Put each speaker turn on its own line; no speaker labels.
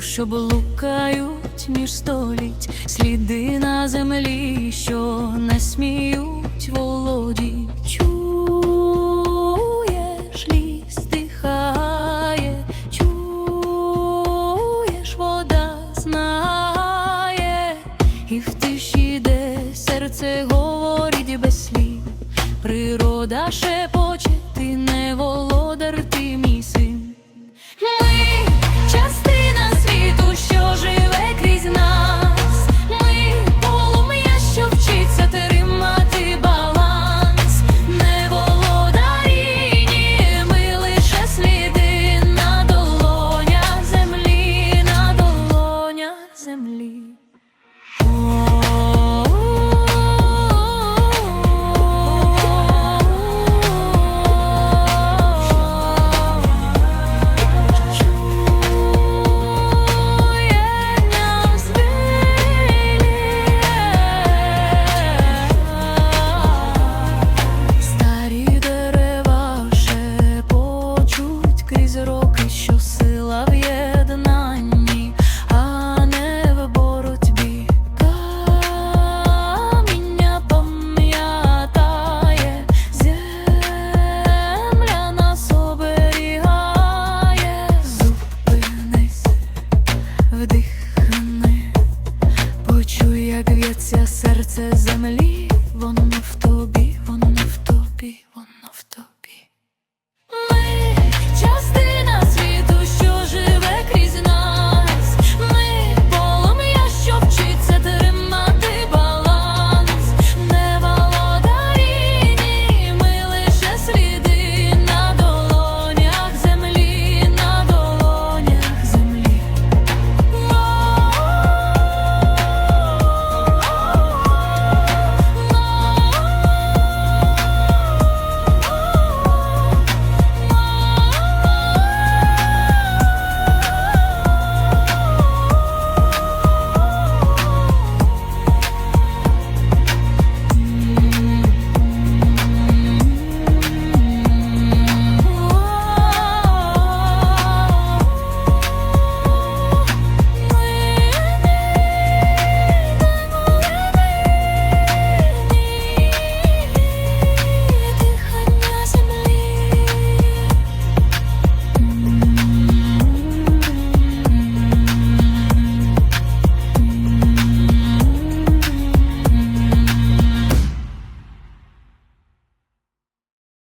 що блукають між століть, сліди на землі, що не сміють володі. Чуєш, ліс дихає, чуєш, вода знає, і в тиші, де серце говорить без слів, природа шепоче, ти не володар, Серце землі, воно не в тобі, воно не в тобі, воно.